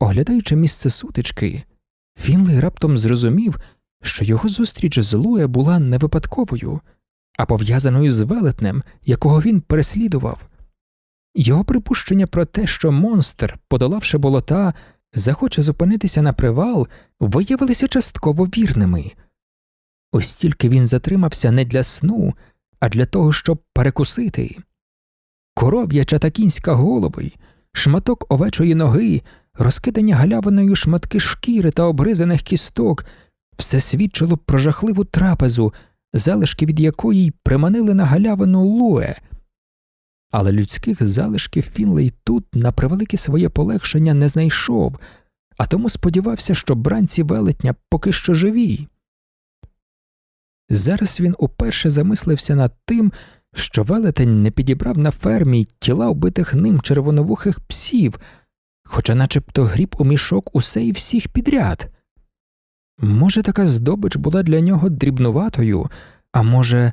Оглядаючи місце сутички, Фінлей раптом зрозумів, що його зустріч з Луе була не випадковою, а пов'язаною з велетнем, якого він переслідував. Його припущення про те, що монстр, подолавши болота, захоче зупинитися на привал, виявилися частково вірними. Ось тільки він затримався не для сну, а для того, щоб перекусити. Коров'яча та кінська голови, шматок овечої ноги, розкидані галявиною шматки шкіри та обризаних кісток, все свідчило про жахливу трапезу, залишки від якої й приманили на галявину луе. Але людських залишків Фінлей тут, на превелике своє полегшення, не знайшов, а тому сподівався, що бранці велетня поки що живі. Зараз він уперше замислився над тим, що велетень не підібрав на фермі тіла вбитих ним червоновухих псів, хоча начебто гріб у мішок усе і всіх підряд. Може, така здобич була для нього дрібнуватою, а може,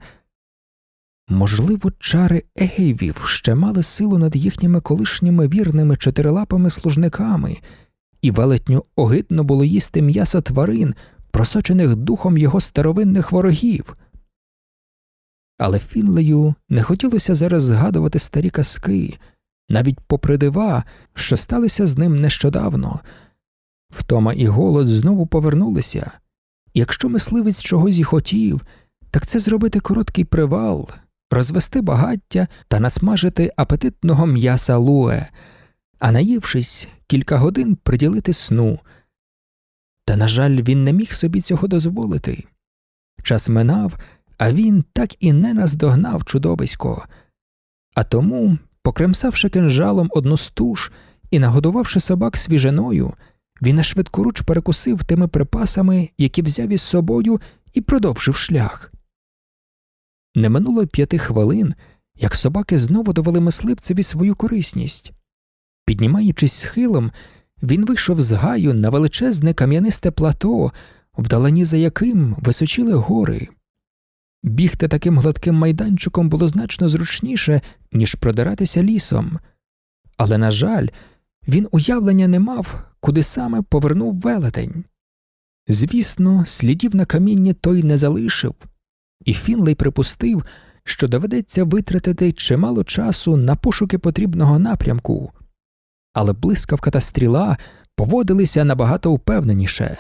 можливо, чари Ейвів ще мали силу над їхніми колишніми вірними чотирилапими служниками, і велетню огидно було їсти м'ясо тварин, просочених духом його старовинних ворогів. Але Фінлею не хотілося зараз згадувати старі казки, навіть попри дива, що сталися з ним нещодавно. Втома і голод знову повернулися. Якщо мисливець чогось і хотів, так це зробити короткий привал, розвести багаття та насмажити апетитного м'яса луе, а наївшись, кілька годин приділити сну. Та, на жаль, він не міг собі цього дозволити. Час минав, а він так і не наздогнав чудовисько. А тому, покремсавши кинжалом одну стуж і нагодувавши собак свіжиною, він на швидкоруч перекусив тими припасами, які взяв із собою, і продовжив шлях. Не минуло п'яти хвилин, як собаки знову довели мисливцеві свою корисність. Піднімаючись схилом, він вийшов з гаю на величезне кам'янисте плато, вдалині за яким височили гори. Бігти таким гладким майданчиком було значно зручніше, ніж продиратися лісом, але, на жаль, він уявлення не мав, куди саме повернув велетень. Звісно, слідів на камінні той не залишив, і Фінлей припустив, що доведеться витратити чимало часу на пошуки потрібного напрямку, але блискавка та стріла поводилися набагато упевненіше.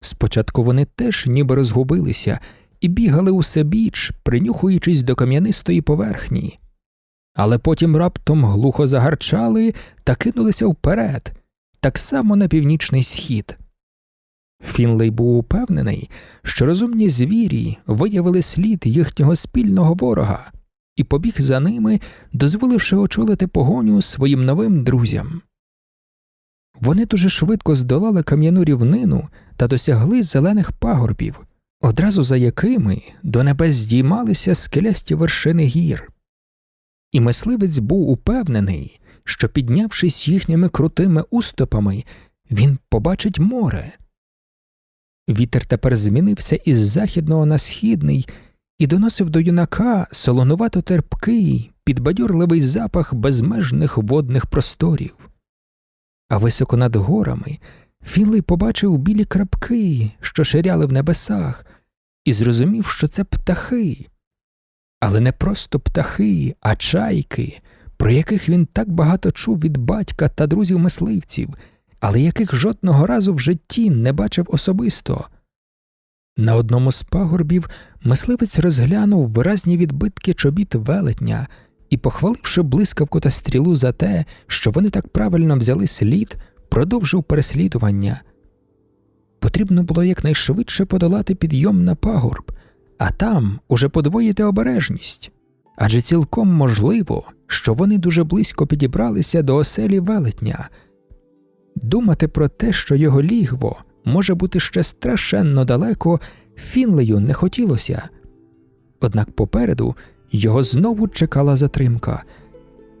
Спочатку вони теж ніби розгубилися і бігали усе біч, принюхуючись до кам'янистої поверхні, але потім раптом глухо загарчали та кинулися вперед, так само на північний схід. Фінлей був упевнений, що розумні звірі виявили слід їхнього спільного ворога і побіг за ними, дозволивши очолити погоню своїм новим друзям. Вони дуже швидко здолали кам'яну рівнину та досягли зелених пагорбів, одразу за якими до небес здіймалися скелясті вершини гір. І мисливець був упевнений, що, піднявшись їхніми крутими уступами, він побачить море. Вітер тепер змінився із західного на східний і доносив до юнака солонувато терпкий, підбадьорливий запах безмежних водних просторів. А високо над горами Фінлей побачив білі крапки, що ширяли в небесах, і зрозумів, що це птахи. Але не просто птахи, а чайки, про яких він так багато чув від батька та друзів мисливців, але яких жодного разу в житті не бачив особисто. На одному з пагорбів мисливець розглянув виразні відбитки чобіт велетня і, похваливши блискавку та стрілу за те, що вони так правильно взяли слід, продовжив переслідування. Потрібно було якнайшвидше подолати підйом на пагорб, а там уже подвоїти обережність адже цілком можливо, що вони дуже близько підібралися до оселі велетня. Думати про те, що його лігво може бути ще страшенно далеко, Фінлею не хотілося. Однак попереду його знову чекала затримка.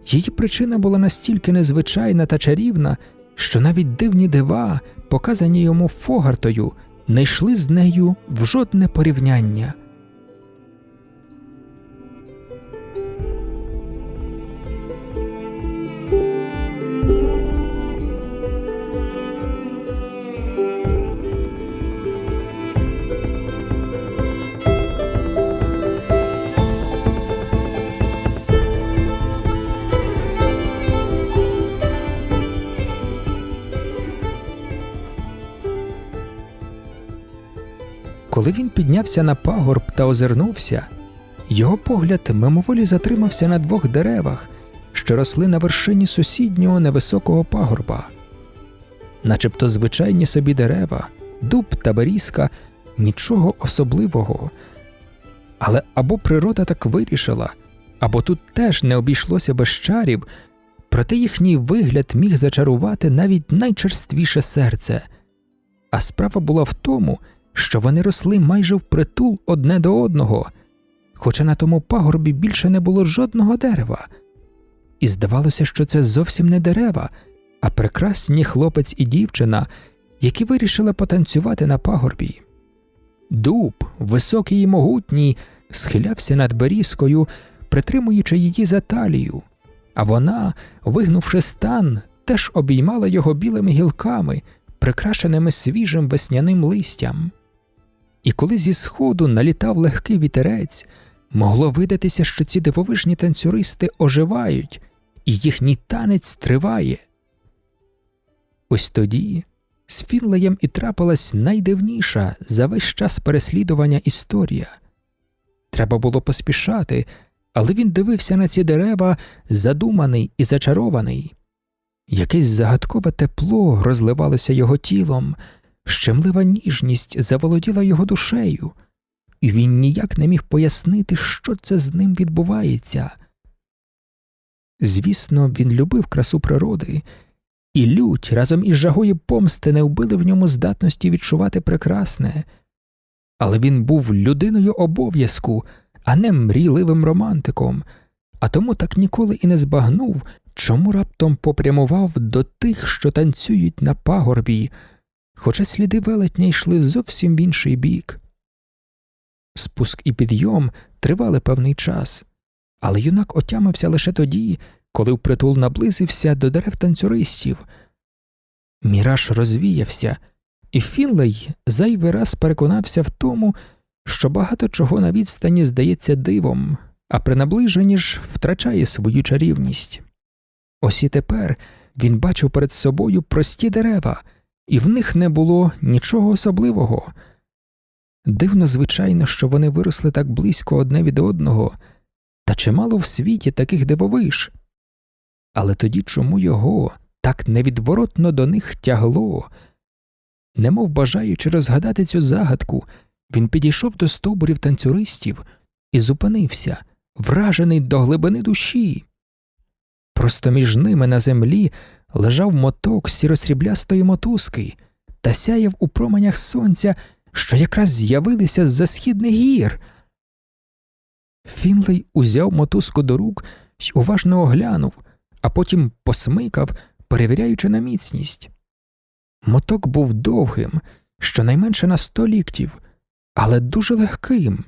Її причина була настільки незвичайна та чарівна, що навіть дивні дива, показані йому фогартою, не йшли з нею в жодне порівняння. Коли він піднявся на пагорб та озирнувся, його погляд мимоволі затримався на двох деревах, що росли на вершині сусіднього невисокого пагорба. Начебто звичайні собі дерева, дуб та берізка, нічого особливого. Але або природа так вирішила, або тут теж не обійшлося без чарів, проте їхній вигляд міг зачарувати навіть найчерствіше серце. А справа була в тому, що вони росли майже впритул одне до одного, хоча на тому пагорбі більше не було жодного дерева. І здавалося, що це зовсім не дерева, а прекрасні хлопець і дівчина, які вирішили потанцювати на пагорбі. Дуб, високий і могутній, схилявся над берізкою, притримуючи її за талію, а вона, вигнувши стан, теж обіймала його білими гілками, прикрашеними свіжим весняним листям. І коли зі сходу налітав легкий вітерець, могло видатися, що ці дивовижні танцюристи оживають, і їхній танець триває. Ось тоді з Фінлеєм і трапилась найдивніша за весь час переслідування історія. Треба було поспішати, але він дивився на ці дерева, задуманий і зачарований. Якесь загадкове тепло розливалося його тілом, щемлива ніжність заволоділа його душею, і він ніяк не міг пояснити, що це з ним відбувається. Звісно, він любив красу природи, і лють разом із жагою помсти не вбили в ньому здатності відчувати прекрасне, але він був людиною обов'язку, а не мрійливим романтиком, а тому так ніколи і не збагнув, чому раптом попрямував до тих, що танцюють на пагорбі, хоча сліди велетня йшли зовсім в інший бік. Спуск і підйом тривали певний час, але юнак отямився лише тоді, коли впритул наблизився до дерев танцюристів. Міраж розвіявся, і Фінлей зайвий раз переконався в тому, що багато чого на відстані здається дивом, а при наближенні ж втрачає свою чарівність. Ось і тепер він бачив перед собою прості дерева, і в них не було нічого особливого. Дивно, звичайно, що вони виросли так близько одне від одного, та чимало в світі таких дивовиж. Але тоді чому його так невідворотно до них тягло? Немов бажаючи розгадати цю загадку, він підійшов до стовбурів танцюристів і зупинився, вражений до глибини душі. Просто між ними на землі лежав моток сіросріблястої мотузки та сяяв у променях сонця, що якраз з'явилися з-за східних гір. Фінлей узяв мотузку до рук й уважно оглянув, а потім посмикав, перевіряючи на міцність. Моток був довгим, щонайменше на сто ліктів, але дуже легким.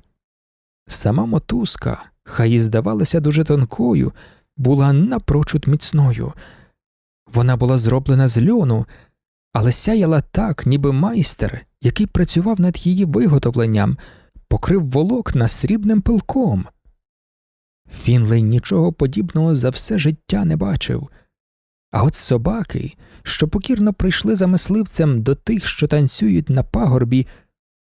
Сама мотузка, хай і здавалася дуже тонкою, була напрочуд міцною. Вона була зроблена з льону, але сяяла так, ніби майстер, який працював над її виготовленням, покрив волокна срібним пилком. Фінлей нічого подібного за все життя не бачив. А от собаки, що покірно прийшли за мисливцем до тих, що танцюють на пагорбі,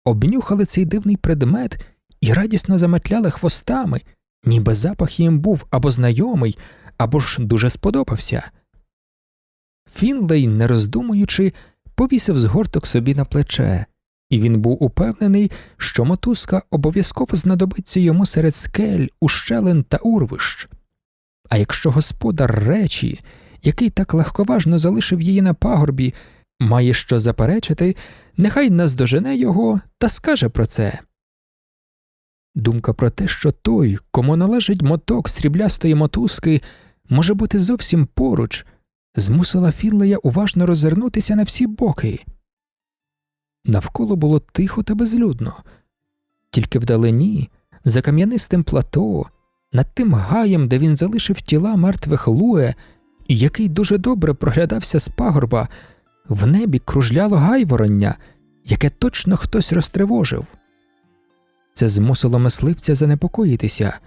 обнюхали цей дивний предмет і радісно заметляли хвостами, ніби запах їм був або знайомий, або ж дуже сподобався. Фінлей, не роздумуючи, повісив згорток собі на плече, і він був упевнений, що мотузка обов'язково знадобиться йому серед скель, ущелин та урвищ. А якщо господар речі, який так легковажно залишив її на пагорбі, має що заперечити, нехай наздожене його та скаже про це. Думка про те, що той, кому належить моток сріблястої мотузки, може бути зовсім поруч, змусила Фінлея уважно роззирнутися на всі боки. Навколо було тихо та безлюдно, тільки вдалині, за кам'янистим плато, над тим гаєм, де він залишив тіла мертвих луе, і який дуже добре проглядався з пагорба, в небі кружляло гайвороння, яке точно хтось розтривожив. Це змусило мисливця занепокоїтися.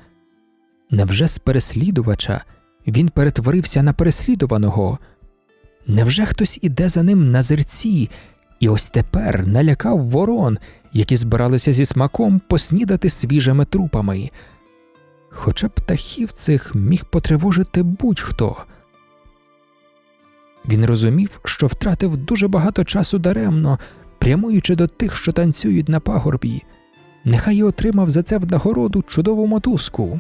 Невже з переслідувача він перетворився на переслідуваного? Невже хтось іде за ним на зерці, і ось тепер налякав ворон, які збиралися зі смаком поснідати свіжими трупами. Хоча птахів цих міг потривожити будь-хто. Він розумів, що втратив дуже багато часу даремно, прямуючи до тих, що танцюють на пагорбі. Нехай і отримав за це в нагороду чудову мотузку.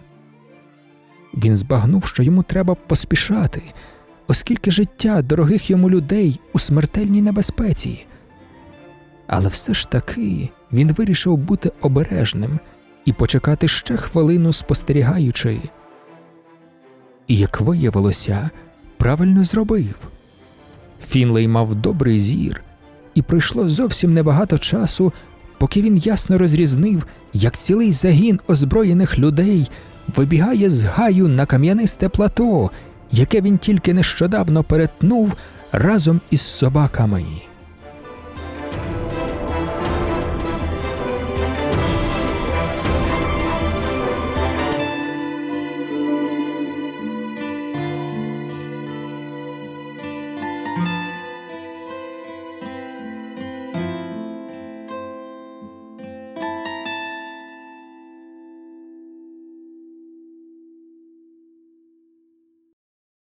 Він збагнув, що йому треба поспішати, оскільки життя дорогих йому людей у смертельній небезпеці. Але все ж таки він вирішив бути обережним і почекати ще хвилину спостерігаючи. І, як виявилося, правильно зробив. Фінлей мав добрий зір, і пройшло зовсім небагато часу, поки він ясно розрізнив, як цілий загін озброєних людей вибігає з гаю на кам'янисте плато, яке він тільки нещодавно перетнув разом із собаками.